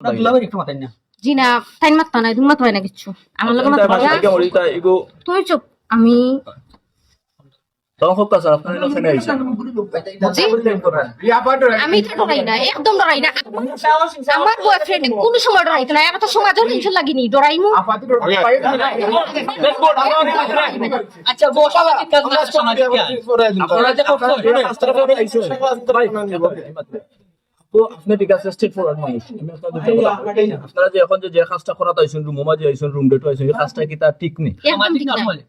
দুলাভাই একটু মাথায় না? জি না তাই মাত্তা নাই তুমি মাত্তা না কিচ্ছু আমার লগে মাত্তা তুমি চুপ আমি আমি তো ডরাই না একদম ডরাই না। আমার বয়ফ্রেন্ড কোন সময় ডরাইতো না আমার তো টেনশন লাগেনি ডরাই আচ্ছা আপনারা যে আপনি ঠিক আছে স্টেট ফরওয়ার্ড মানুষ। আমি আপনারা যে এখন যে যে কাজটা করাতে আইছেন রুম মাঝে আইছেন রুম ডেটে আইছেন এই কাজটা কি তার ঠিক নেই?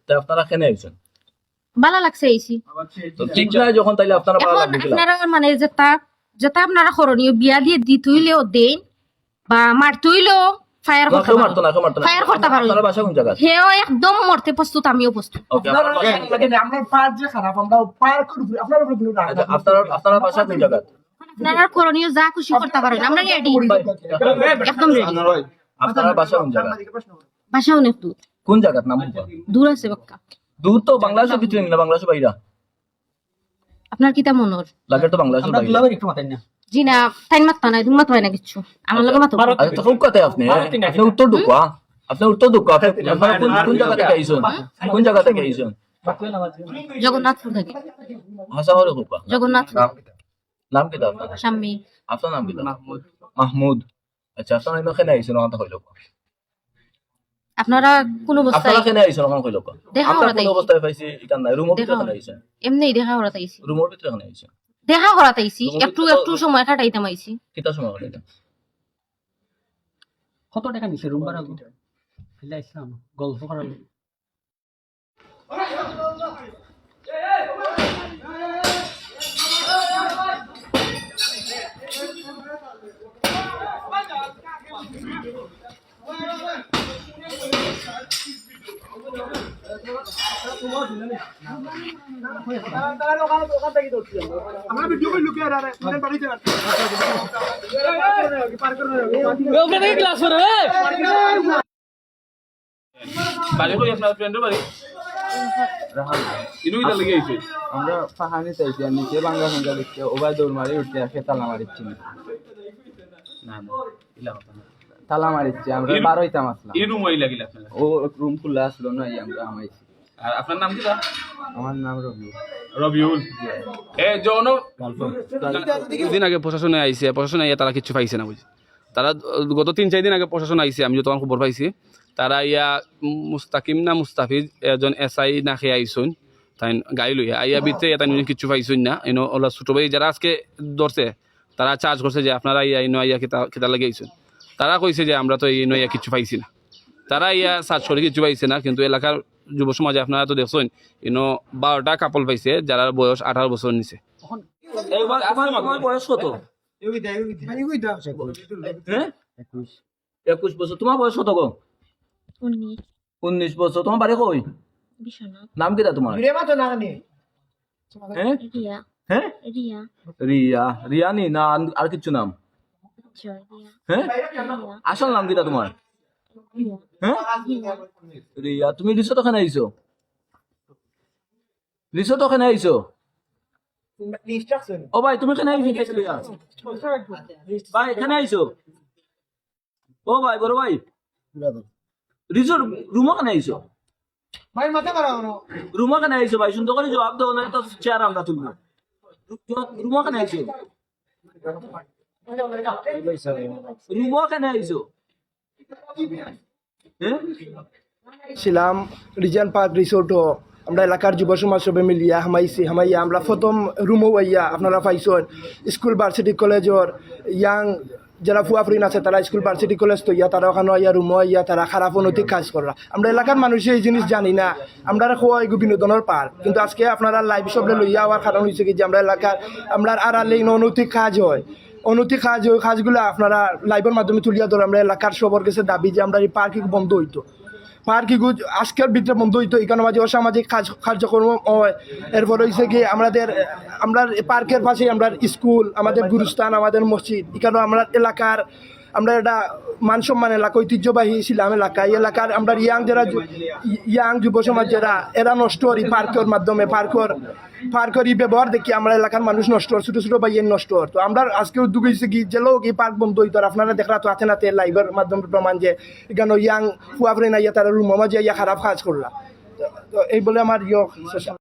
তাই আপনারা কেন আইছেন? ভালো লাগছে ঠিক নাই যখন তাইলে আপনারা ভালো লাগবে আপনারা মানে যেটা যেটা আপনারা করণীয় বিয়া দিয়ে দি তুইলেও দেন বা মার তুইলেও ফায়ার না, করতে পারো। না কেউ মারতো না। ফায়ার করতে পারো। আপনারা বাসা কোন জায়গা হেও একদম মরতে প্রস্তুত আমিও প্রস্তুত। আমরা যে খারাপ আমরা করি আপনারা বাসা কোন জায়গা আপনারা করণীয় যা খুশি করতে পারেন। আমরা রেডি একদম রেডি আপনারা বাসা কোন জায়গা ভাষা অনেক দূর। কোন জায়গার নাম দূর আছে বাক্কা। দূর তো বাংলাদেশের ভিতরে না বাংলাদেশের বাইরা। আপনার কিতা মনোর লাগে তো বাংলাদেশের আমরা বাইরে। একটু মাথায় না। জি না তুমি মাত্তা না কিচ্ছু। আমার লগে আচ্ছা তো কোন আপনি? আপনি উত্তর ঢুকা আপনি উত্তর ঢুকা আপনি কোন কোন জায়গা থেকে আইছেন কোন জায়গা থেকে আইছেন জগন্নাথপুর থেকে। হাসা হরে ঢুকা। জগন্নাথপুর। নাম কি আপনার স্বামী আপনার নাম কি মাহমুদ। মাহমুদ। আচ্ছা আপনারা এখানে আইছেন ওখানে হইল আপনারা কোন অবস্থায় আপনারা কেন আইছেন ওখানে হইল দেখা আমরা কোন তাই। অবস্থায় পাইছি এটা নাই। রুমের ভিতরে। আইছেন এমনি দেখা করাতে আইছি রুমের ভিতরে কেন আইছেন দেখা করাতে আইছি তোমাকে একটু একটু সময় কাটাইতাম আইছি। কিতা সময় এটা কত টাকা নিছে রুম ভাড়া ফেলে আসলাম গল্প করার বাড়ি কই আপনার ফ্রেন্ডের বাড়ি? আমরা পাহাড়ি চাইছি আর নিচে বাংলা সংখ্যা দেখতে ওবার দৌড় মারি উঠতে আসে তালা মারিচ্ছি না। না না ইলা কথা না। তালা মারিচ্ছি আমরা বার হইতাম আসলাম। এই রুম ওই লাগিলা আপনার ও রুম খোলা আসলো না এই আমরা আমাইছি আর আপনার নাম কি দা আমার নাম রবি রবিউল। এ জন দিন আগে প্রশাসনে আইছে প্রশাসনে আইয়া তারা কিছু পাইছে না বুঝি। তারা গত তিন চার দিন আগে প্রশাসন আইছে আমি যতক্ষণ খবর পাইছি। তারা ইয়া মুস্তাকিম না মুস্তাফিজ এজন এস আই না খেয়ে আইসুন তাই গাই লইয়া। আইয়া বিতে এটা কিছু পাইছুন না এনো ওলা ছোট ভাই যারা আজকে ধরছে তারা চার্জ করছে যে আপনারা ইয়া ইনো আইয়া কিতা কিতা লাগে আইসুন। তারা কইছে যে আমরা তো ইনো ইয়া কিছু পাইছি না। তারা ইয়া সার্চ করে কিছু পাইছে না কিন্তু এলাকার যুব সমাজে আপনারা তো দেখছেন ইনো বারোটা কাপল পাইছে যারা বয়স আঠারো বছর নিচে বয়স কত হ্যাঁ একুশ বছর তোমার বয়স কত গো? উনিশ। বছর তোমার বাড়ি কই? নাম কিটা তোমার? হ্যাঁ? রিয়া। হ্যাঁ? রিয়া। রিয়া রিয়ানি না আর- কিছু নাম? হ্যাঁ? আসল নাম কিটা তোমার? হ্যাঁ? রিয়া, তুমি রিসোর্ট ওখানে আইছো? রিসোর্ট ওখানে আইছো? ও ভাই, তুমি এখানে আইছো ভাই, এখানে আইছো? ও ভাই, বড় ভাই। রিসোর্ট রুম ওখানে আইছো? ভাই মাথা মারা হলো রুম ওখানে আইছো ভাই, সুন্দর করে জবাব দাও না তো চেয়ার আমরা তুলবো। রুম ওখানে আইছো? রুম আইছো? হ্যাঁ? ছিলাম রিজান পার্ক রিসোর্টও। আমরা এলাকার যুব সমাজ সবে মিলিয়া হামাইছি হামাইয়া। আমরা প্রথম রুমও আইয়া আপনারা পাইছেন স্কুল ভার্সিটি কলেজর ইয়াং যারা ফুয়াফরিন আছে তারা স্কুল ভার্সিটি কলেজ তো ইয়া তারা ওখানে ইয়া রুমও ইয়া তারা খারাপ অনৈতিক কাজ করা। আমরা এলাকার মানুষে এই জিনিস জানি না। আমরা খোয়া এগু বিনোদনের পার। কিন্তু আজকে আপনারা লাইভ সবলে লইয়া হওয়ার কারণ হয়েছে কি যে আমরা এলাকার আমরা আড়ালে অনৈতিক কাজ হয়। অনৈতিক কাজ, ওই কাজগুলো আপনারা লাইভের মাধ্যমে তুলিয়া ধরে আমরা এলাকার সবার কাছে দাবি যে আমরা এই পার্কিং বন্ধ হইতো। গুজ আজকের ভিতরে বন্ধ হইতো এখানে মাঝে অসামাজিক কাজ কার্যক্রম হয়। এরপর হয়েছে কি, আমাদের, আমরা পার্কের পাশে আমরা স্কুল আমাদের গুরুস্থান, আমাদের মসজিদ এখানে আমরা এলাকার আমরা এটা মান সম্মান এলাকা ঐতিহ্যবাহী ছিলাম এলাকা। এই এলাকার আমরা ইয়াং যারা ইয়াং যুব সমাজ যারা এরা নষ্ট করি পার্কের মাধ্যমে পার্কর পার্কর ই ব্যবহার দেখি আমরা এলাকার মানুষ নষ্ট হর, ছোট ছোট ভাইয়ের নষ্ট হর। তো আমরা আজকে উদ্যোগ হয়েছে কি যে লোক এই পার্ক বন্ধ হইতো আপনারা দেখরা তো হাতে নাতে লাইভের মাধ্যমে প্রমাণ যে এখানে ইয়াং ফুয়া ফ্রেন আইয়া তারা রুম যে ইয়া খারাপ কাজ করলা। তো এই বলে আমার ইয়ে।